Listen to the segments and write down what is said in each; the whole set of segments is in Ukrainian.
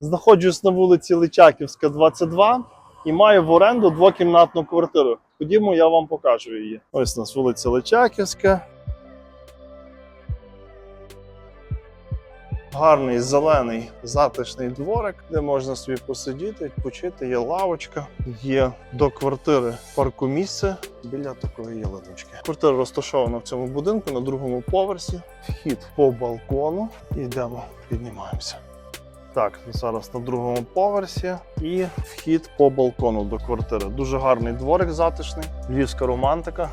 Знаходжусь на вулиці Личаківська, 22 і маю в оренду двокімнатну квартиру. Ходімо, я вам покажу її. Ось у нас вулиця Личаківська. Гарний зелений затишний дворик, де можна собі посидіти, відпочити. Є лавочка, є до квартири паркомісце біля такої ялиночки. Квартира розташована в цьому будинку на другому поверсі. Вхід по балкону. Йдемо, піднімаємося. Так, зараз на другому поверсі і вхід по балкону до квартири. Дуже гарний дворик затишний, львівська романтика,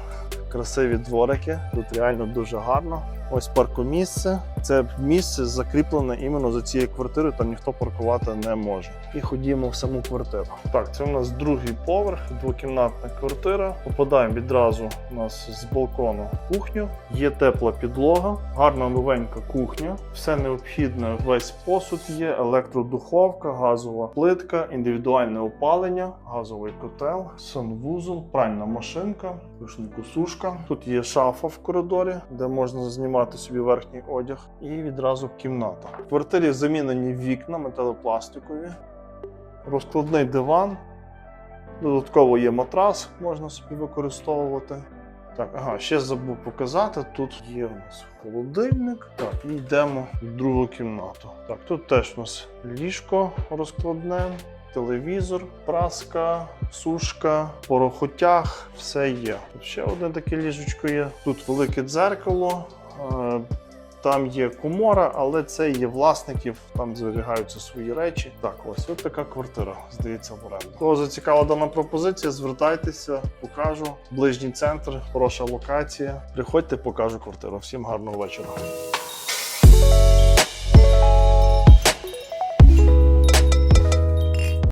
красиві дворики. Тут реально дуже гарно. Ось паркомісце. Це місце закріплене іменно за цією квартирою, там ніхто паркувати не може. І ходімо в саму квартиру. Так, це у нас другий поверх, двокімнатна квартира. Попадаємо відразу у нас з балкону в кухню. Є тепла підлога, гарна новенька кухня. Все необхідне, весь посуд є, електродуховка, газова плитка, індивідуальне опалення, газовий котел, санвузол, пральна машинка, сушка. Тут є шафа в коридорі, де можна знімати собі верхній одяг, і відразу кімната. В квартирі замінені вікна металопластикові, розкладний диван. Додатково є матрас, можна собі використовувати. Так, ага, ще забув показати. Тут є у нас холодильник. Так, і йдемо в другу кімнату. Так, тут теж у нас ліжко розкладне, телевізор, праска, сушка, порохотяг, все є. Ще одне таке ліжечко є. Тут велике дзеркало. Там є комора, але це є власників, там зберігаються свої речі. Так, ось ось така квартира, здається, в оренду. Кого зацікавила дана пропозиція, звертайтеся, покажу. Ближній центр, хороша локація. Приходьте, покажу квартиру. Всім гарного вечора.